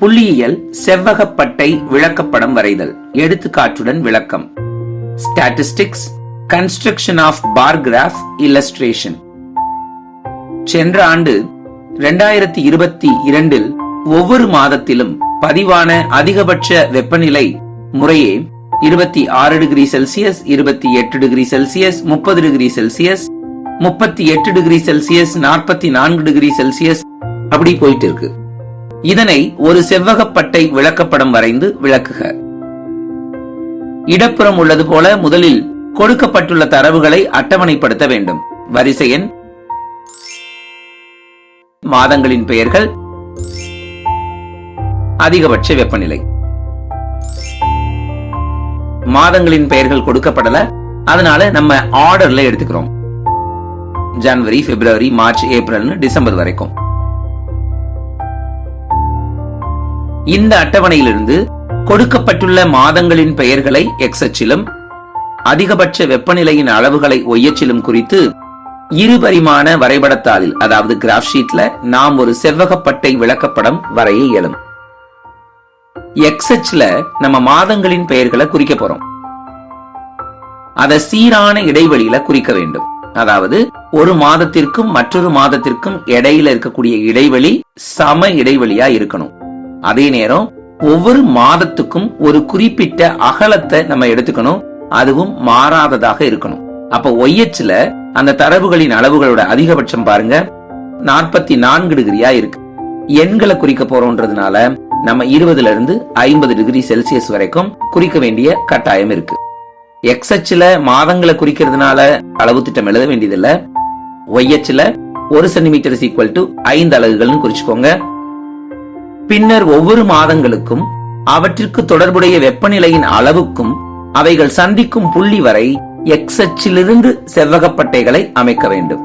புள்ளியியல் செவ்வகப்பட்டை விளக்கப்படம் வரைதல். எடுத்துக்காட்டுடன் விளக்கம். Statistics construction of bar graph illustration சென்ற ஆண்டு இரண்டாயிரத்தி இருபத்தி இரண்டில் ஒவ்வொரு மாதத்திலும் பதிவான அதிகபட்ச வெப்பநிலை முறையே இருபத்தி ஆறு டிகிரி செல்சியஸ் இருபத்தி எட்டு டிகிரி செல்சியஸ் முப்பது டிகிரி செல்சியஸ் முப்பத்தி எட்டு டிகிரி செல்சியஸ் நாற்பத்தி நான்கு டிகிரி செல்சியஸ் அப்படி போயிட்டு இருக்கு. இதனை ஒரு செவ்வகப்பட்டை விளக்கப்படம் வரைந்து விளக்குக. இடப்புறம் உள்ளது போல முதலில் கொடுக்கப்பட்டுள்ள தரவுகளை அட்டவணைப்படுத்த வேண்டும். வரிசை எண் மாதங்களின் பெயர்கள் அதிகபட்ச வெப்பநிலை மாதங்களின் பெயர்கள் கொடுக்கப்படல அதனால நம்ம ஆர்டர்ல எடுத்துக்கிறோம். ஜனவரி பிப்ரவரி மார்ச் ஏப்ரல்னு டிசம்பர் வரைக்கும். இந்த அட்டவணையிலிருந்து கொடுக்கப்பட்டுள்ள மாதங்களின் பெயர்களை எக்ஸச்சிலும் அதிகபட்ச வெப்பநிலையின் அளவுகளை ஒய்யச்சிலும் குறித்து இருபரிமாண வரைபடத்தாளில் அதாவது கிராஃப் ஷீட்ல நாம் ஒரு செவ்வகப்பட்டை விளக்கப்படம் வரைய இயலும். எக்ஸ்எச்ல நம்ம மாதங்களின் பெயர்களை குறிக்க போறோம். அதை சீரான இடைவெளியில குறிக்க வேண்டும். அதாவது ஒரு மாதத்திற்கும் மற்றொரு மாதத்திற்கும் இடையில இருக்கக்கூடிய இடைவெளி சம இடைவெளியா இருக்கணும். அதே நேரம் ஒவ்வொரு மாதத்துக்கும் ஒரு குறிப்பிட்ட அகலத்தை நம்ம எடுத்துக்கணும். அதுவும் மாறாததாக இருக்கணும். அப்ப ஒய்யச்சில அந்த தரவுகளின் அளவுகளோட அதிகபட்சம் பாருங்க. நாற்பத்தி நான்கு டிகிரியா இருக்கு. எண்களை குறிக்க போறோம்ன்றதுனால நம்ம இருபதுல இருந்து ஐம்பது டிகிரி செல்சியஸ் வரைக்கும் குறிக்க வேண்டிய கட்டாயம் இருக்கு. எக்ஸ் மாதங்களை குறிக்கிறதுனால அளவு திட்டம் எழுத வேண்டியதில்ல. ஒய் ஒரு சென்டிமீட்டர் ஈக்குவல் டு ஐந்து அலகுகள்னு குறிச்சுக்கோங்க. பின்னர் ஒவ்வொரு மாதங்களுக்கும் அவற்றிற்கு தொடர்புடைய வெப்பநிலையின் அளவுக்கும் அவைகள் சந்திக்கும் புள்ளி வரை எக்ஸ் அச்சிலிருந்து செவ்வகப்பட்டைகளை அமைக்க வேண்டும்.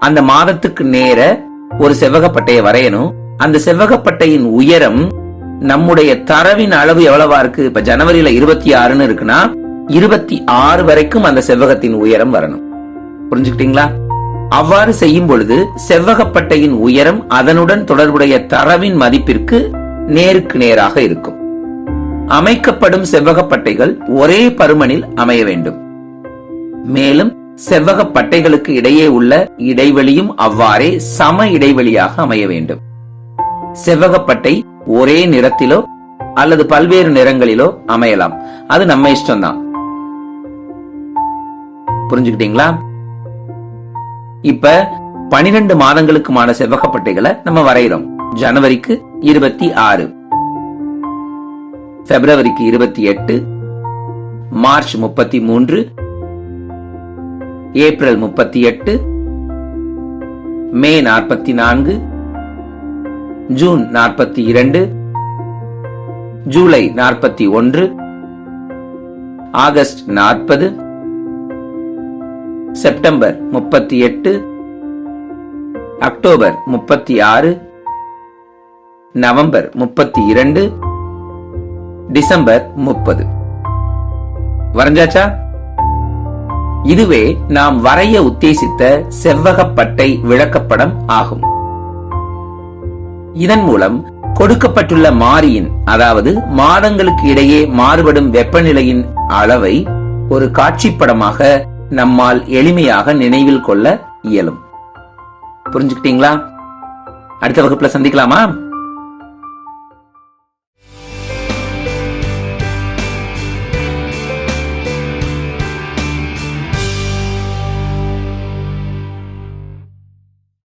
அந்த மாதத்துக்கு நேர ஒரு செவ்வகப்பட்டையை வரையணும். அந்த செவ்வகப்பட்டையின் உயரம் நம்முடைய தரவின் அளவு எவ்வளவா இருக்கு? இப்ப ஜனவரியில இருபத்தி ஆறுன்னு இருக்குன்னா இருபத்தி ஆறு வரைக்கும் அந்த செவ்வகத்தின் உயரம் வரணும். புரிஞ்சுக்கிட்டீங்களா? அவ்வாறு செய்யும் பொழுது செவ்வகப்பட்டையின் உயரம் அதனுடன் தொடர்புடைய தரவின் மதிப்பிற்கு நேருக்கு நேராக இருக்கும். அமைக்கப்படும் செவ்வகப்பட்டைகள் ஒரே பருமனில் அமைய வேண்டும். மேலும் செவ்வகப்பட்டைகளுக்கு இடையே உள்ள இடைவெளியும் அவ்வாறே சம இடைவெளியாக அமைய வேண்டும். செவ்வகப்பட்டை ஒரே நிறத்திலோ அல்லது பல்வேறு நிறங்களிலோ அமையலாம். அது நம்ம இஷ்டம்தான். புரிஞ்சுக்கிட்டீங்களா? இப்ப பனிரெண்டு மாதங்களுக்குமான செவ்வகப்பட்டைகளை நம்ம வரைகிறோம் ஜனவரிக்கு இருபத்தி ஆறு பிப்ரவரிக்கு இருபத்தி எட்டு மார்ச் முப்பத்தி மூன்று ஏப்ரல் முப்பத்தி எட்டு மே நாற்பத்தி நான்கு ஜூன் நாற்பத்தி இரண்டு ஜூலை நாற்பத்தி ஒன்று ஆகஸ்ட் நாற்பது செப்டம்பர் முப்பத்தி எட்டு அக்டோபர் முப்பத்தி ஆறு நவம்பர் முப்பத்தி இரண்டு டிசம்பர் முப்பது. வரைஞ்சாச்சா? இதுவே நாம் வரைய உத்தேசித்த செவ்வகப்பட்டை விளக்கப்படம் ஆகும். இதன் மூலம் கொடுக்கப்பட்டுள்ள மாறியின் அதாவது மாதங்களுக்கு இடையே மாறுபடும் வெப்பநிலையின் அளவை ஒரு காட்சிப்படமாக நம்மால் எளிமையாக நினைவில் கொள்ள இயலும். புரிஞ்சுக்கிட்டீங்களா? அடுத்த வகுப்புல சந்திக்கலாமா?